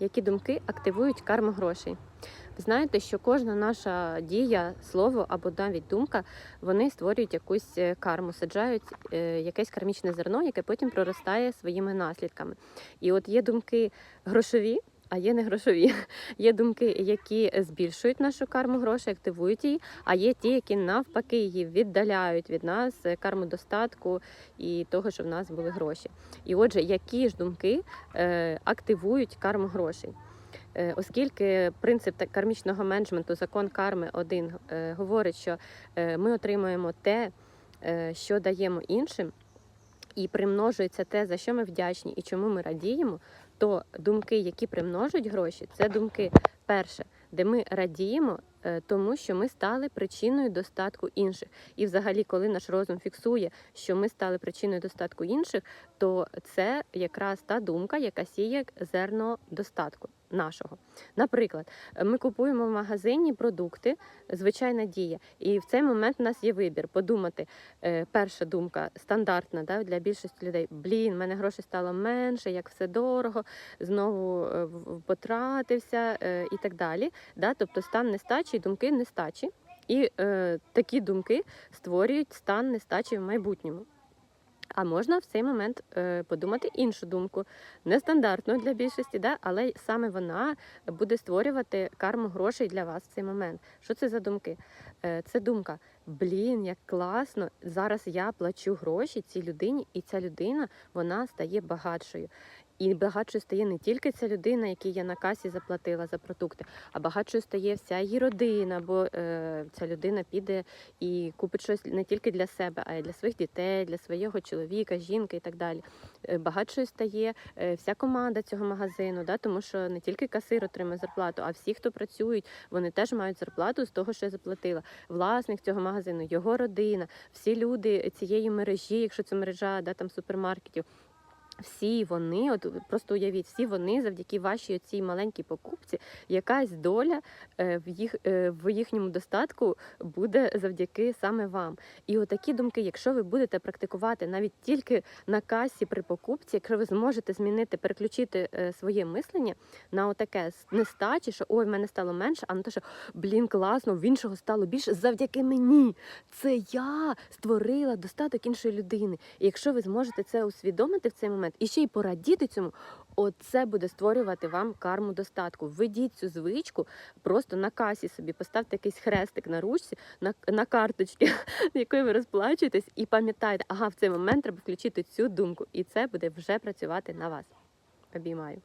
які думки активують карму грошей. Ви знаєте, що кожна наша дія, слово або навіть думка, вони створюють якусь е, карму, саджають е, якесь кармічне зерно, яке потім проростає своїми наслідками. І от є думки грошові. А є не грошові. Є думки, які збільшують нашу карму грошей, активують її, а є ті, які навпаки її віддаляють від нас е, карму достатку і того, що в нас були гроші. І отже, які ж думки е, активують карму грошей? Е, Оскільки принцип кармічного менеджменту, закон карми один е, говорить, що ми отримуємо те, що даємо іншим, і примножується те, за що ми вдячні і чому ми радіємо, то думки, які примножують гроші, це думки перше, де ми радіємо. е, Тому що ми стали причиною достатку інших, і взагалі, коли наш розум фіксує, що ми стали причиною достатку інших, то це якраз та думка, яка сіє зерно достатку нашого. Наприклад, ми купуємо в магазині продукти, звичайна дія, і в цей момент у нас є вибір подумати. е, Перша думка стандартна да, для більшості людей: блін, в мене грошей стало менше, як все дорого, знову е, потратився е, і так далі. Да? Тобто стан нестачі, думки нестачі. І е, такі думки створюють стан нестачі в майбутньому. А можна в цей момент е, подумати іншу думку, нестандартну для більшості, да? але саме вона буде створювати карму грошей для вас в цей момент. Що це за думки? Е, це думка: блін, як класно! Зараз я плачу гроші цій людині, і ця людина вона стає багатшою. І багатшою стає не тільки ця людина, якій я на касі заплатила за продукти, а багатшою стає вся її родина, бо е, ця людина піде і купить щось не тільки для себе, а й для своїх дітей, для свого чоловіка, жінки і так далі. Е, Багатшою стає е, вся команда цього магазину, да, тому що не тільки касир отримує зарплату, а всі, хто працюють, вони теж мають зарплату з того, що я заплатила. Власник цього магазину, його родина, всі люди цієї мережі, якщо це мережа да, там супермаркетів. Всі вони, от просто уявіть, всі вони завдяки вашій цій маленькій покупці, якась доля е, в їх е, в їхньому достатку буде завдяки саме вам. І отакі думки, якщо ви будете практикувати навіть тільки на касі при покупці, якщо ви зможете змінити, переключити е, своє мислення на отаке нестачі, що ой, в мене стало менше, а на те, що блін, класно, в іншого стало більше завдяки мені. Це я створила достаток іншої людини. І якщо ви зможете це усвідомити в цей момент і ще й порадіти цьому, оце буде створювати вам карму достатку. Введіть цю звичку просто на касі собі, поставте якийсь хрестик на ручці, на, на карточці, якою ви розплачуєтесь, і пам'ятайте, ага, в цей момент треба включити цю думку, і це буде вже працювати на вас. Обіймаю.